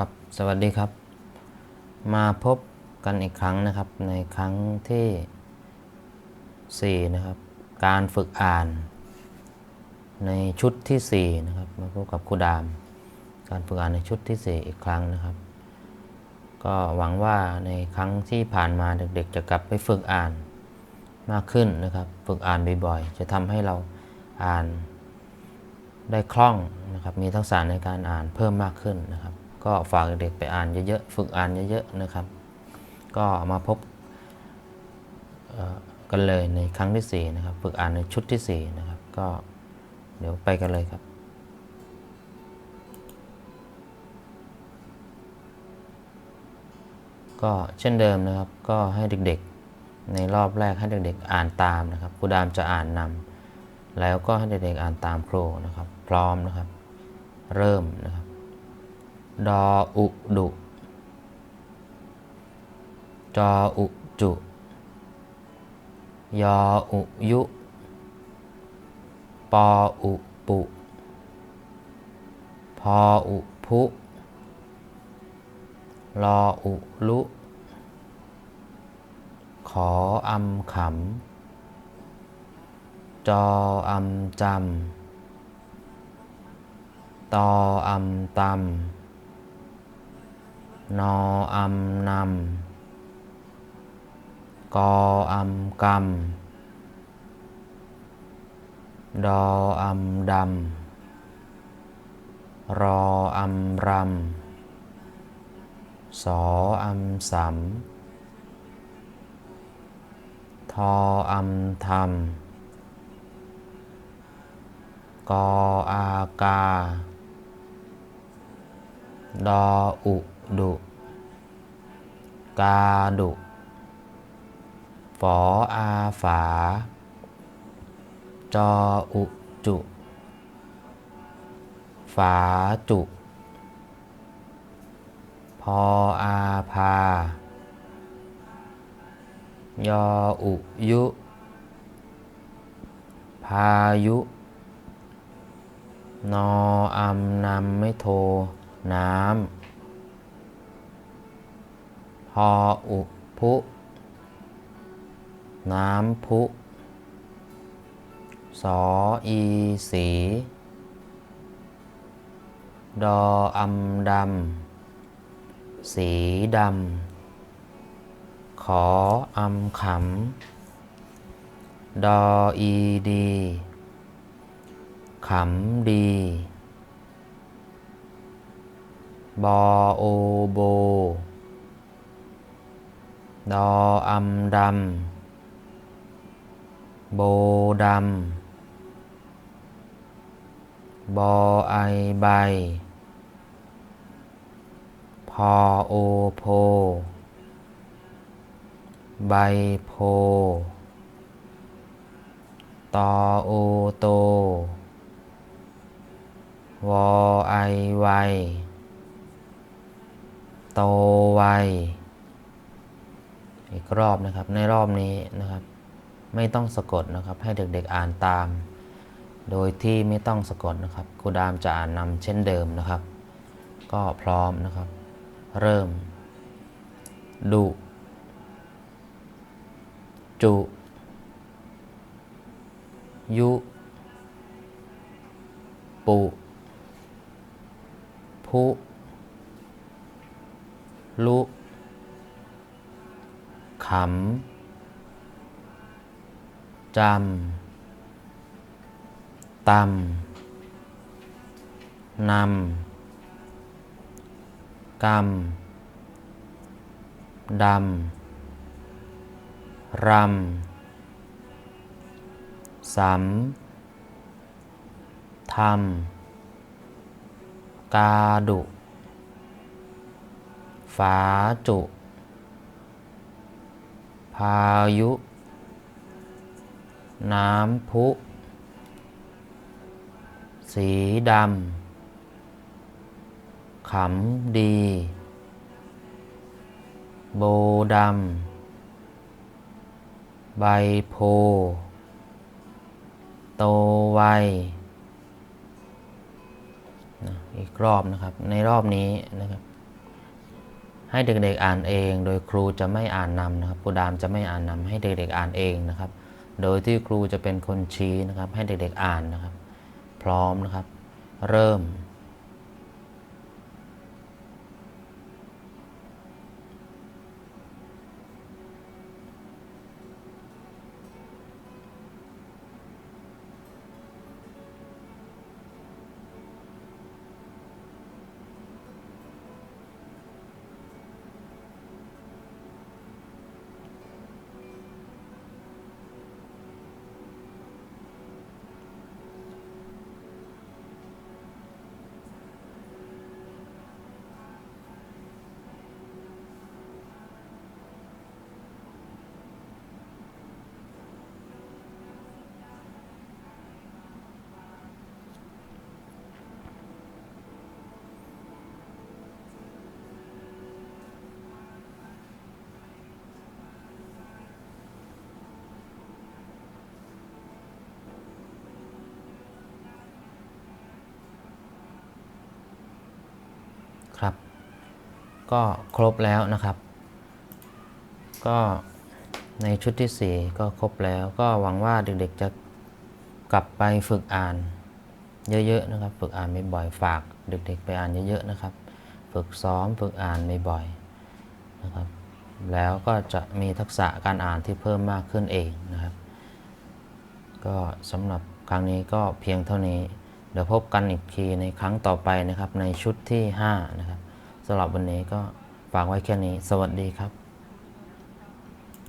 ครับสวัสดีครับ มาพบกันอีกครั้งนะครับในครั้งที่ 4 นะครับ การฝึกอ่าน ในชุดที่ 4 นะครับ มาพบกับครูดาม การฝึกอ่านในชุดที่ 4 อีกครั้งนะครับ ก็หวังว่าในครั้งที่ผ่านมาเด็กๆ จะกลับไปฝึกอ่านมากขึ้นนะครับ ฝึกอ่านบ่อยๆ จะทำให้เราอ่านได้คล่องนะครับ มีทักษะในการอ่านเพิ่มมากขึ้นนะครับ ก็ฝากเด็กไปอ่านเยอะๆ ฝึกอ่านเยอะๆ นะครับ ก็มาพบกันเลยในครั้งที่ 4 นะครับ ฝึกอ่านในชุดที่ 4 นะครับ ก็เดี๋ยวไปกันเลยครับก็เช่นเดิมนะครับ ก็ให้เด็กๆ ในรอบแรกให้เด็กๆ อ่านตามนะครับครูดามจะอ่านนำแล้วก็ให้เด็กๆ อ่านตามครูนะครับ พร้อมนะครับ เริ่มนะครับ ดออุดุจออุจุ ยออุยุ ปออุปุ พออุพุรออุลุ ขออำขำ จออำจำ ตออำตำ นออำนำกออำกำดออำดำรออำรำสออำสำทออำทำกออากา ดออุ ดุกาดุฝออาฝา จออุจุ ฝาจุ พออาพา ยออุยุ พายุ นออำนำไม่โท น้ำ พออุพุ น้ำพุ สออีสี ดออำดำ สีดำ ขออำขำ ดออีดี ขำดี บอโอโบ ดออำดำโบดำบอไอใบ พอโอโพ ใบโพ ตอโอโต วอไอไว โตไว อีกรอบนะครับ ในรอบนี้นะครับ ไม่ต้องสะกดนะครับ ให้เด็กๆอ่านตาม โดยที่ไม่ต้องสะกดนะครับครูดามจะอ่านนำเช่นเดิมนะครับ ก็พร้อมนะครับ เริ่ม ดุ จุ ยุ ปุ พุ ลุ ขำจำตำนำกำดำรำสำทำกาดุฝาจุ พายุ น้ำพุ สีดำขำดี โบดำ ใบโพ โตไวอีกรอบนะครับ ในรอบนี้นะครับ ให้เด็กๆอ่านเอง โดยครูจะไม่อ่านนำนะครับครูดามจะไม่อ่านนำให้เด็กๆอ่านเองนะครับ โดยที่ครูจะเป็นคนชี้นะครับ ให้เด็กๆอ่านนะครับ พร้อมนะครับ เริ่ม ครับ ก็ครบแล้วนะครับ ก็ในชุดที่ 4 ก็ครบแล้ว ก็หวังว่าเด็กๆจะกลับไปฝึกอ่านเยอะๆนะครับ ฝึกอ่านบ่อยๆฝาก เด็กๆไปอ่านเยอะๆนะครับ ฝึกซ้อมฝึกอ่านบ่อยๆนะครับ แล้วก็จะมีทักษะการอ่านที่เพิ่มมากขึ้นเองนะครับ ก็สำหรับครั้งนี้ก็เพียงเท่านี้ ดี๋ยวพบกันอีกทีในครั้งต่อไปนะครับ ในชุดที่ 5 นะครับสำหรับวันนี้ก็ฝากไว้แค่นี้ สวัสดีครับ